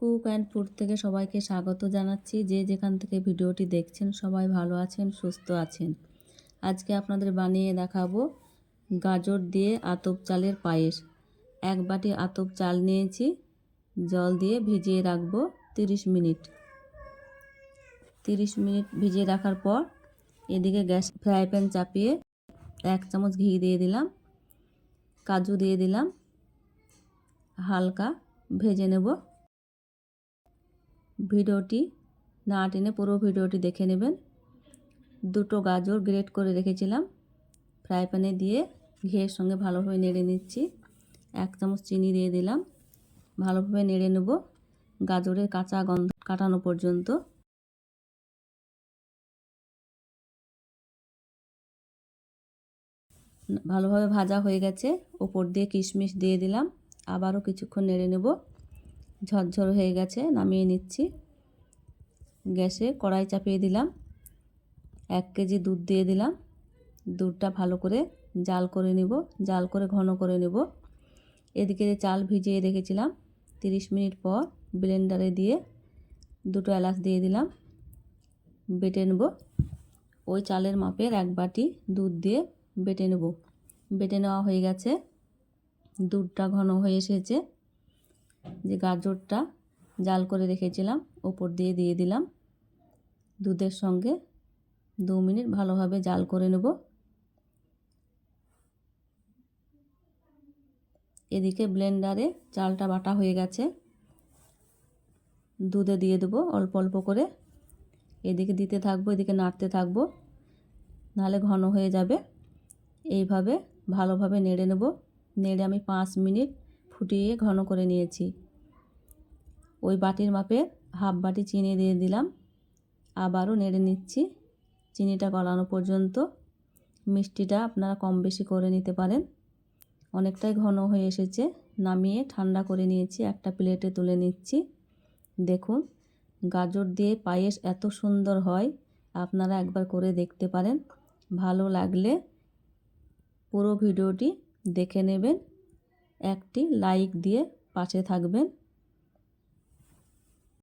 Cook and food থেকে সবাইকে স্বাগত জানাচ্ছি। যে যেখান থেকে ভিডিওটি দেখছেন, সবাই ভালো আছেন, সুস্থ আছেন। আজকে আপনাদের বানিয়ে দেখাবো গাজর দিয়ে আতপ চালের পায়েস। এক বাটি আতপ চাল নিয়েছি, জল দিয়ে ভিজিয়ে রাখব তিরিশ মিনিট। তিরিশ মিনিট ভিজিয়ে রাখার পর এদিকে গ্যাস ফ্রাই প্যান চাপিয়ে এক চামচ ঘি দিয়ে দিলাম, কাজু দিয়ে দিলাম, হালকা ভেজে নেব। ভিডিওটি না টেনে পুরো ভিডিওটি দেখে নেবেন। দুটো গাজর গ্রেট করে রেখেছিলাম। ফ্রাই প্যানে দিয়ে ঘিয়ের সঙ্গে ভালোভাবে নেড়ে নিচ্ছি। এক চামচ চিনি দিয়ে দিলাম। ভালোভাবে নেড়ে নেব গাজরের কাঁচা গন্ধ কাটানো পর্যন্ত। ভালোভাবে ভাজা হয়ে গেছে। ওপর দিয়ে কিশমিশ দিয়ে দিলাম। আবারও কিছুক্ষণ নেড়ে নেব। ঝরঝর হয়ে গেছে, নামিয়ে নিচ্ছি। গ্যাসে কড়াই চাপিয়ে দিলাম। এক কেজি দুধ দিয়ে দিলাম। দুধটা ভালো করে জাল করে নেব, জাল করে ঘন করে নেব। এদিকে যে চাল ভিজিয়ে রেখেছিলাম। তিরিশ মিনিট পর ব্লেন্ডারে দিয়ে দুটো এলাচ দিয়ে দিলাম। বেটে নেব। ওই চালের মাপের এক বাটি দুধ দিয়ে বেটে নেব। বেটে নেওয়া হয়ে গেছে। দুধটা ঘন হয়ে এসেছে। যে গাজরটা জাল করে রেখেছিলাম, ওপর দিয়ে দিয়ে দিলাম। দুধের সঙ্গে দু মিনিট ভালোভাবে জাল করে নেব। এদিকে ব্লেন্ডারে চালটা বাটা হয়ে গেছে। দুধে দিয়ে দেবো অল্প অল্প করে। এদিকে দিতে থাকব, এদিকে নাড়তে থাকব, নাহলে ঘন হয়ে যাবে। এইভাবে ভালোভাবে নেড়ে নেব। নেড়ে আমি পাঁচ মিনিট ফুটিয়ে ঘন করে নিয়েছি। ওই বাটির মাপে হাফ বাটি চিনি দিয়ে দিলাম। আবারও নেড়ে নিচ্ছি। চিনিটা গলানো পর্যন্ত। মিষ্টিটা আপনারা কম বেশি করে নিতে পারেন। অনেকটাই ঘন হয়ে এসেছে। নামিয়ে ঠান্ডা করে নিয়েছি। একটা প্লেটে তুলে নিচ্ছি। দেখুন, গাজর দিয়ে পায়েস এত সুন্দর হয়। আপনারা একবার করে দেখতে পারেন। ভালো লাগলে পুরো ভিডিওটি দেখে নেবেন। একটি লাইক দিয়ে পাশে থাকবেন।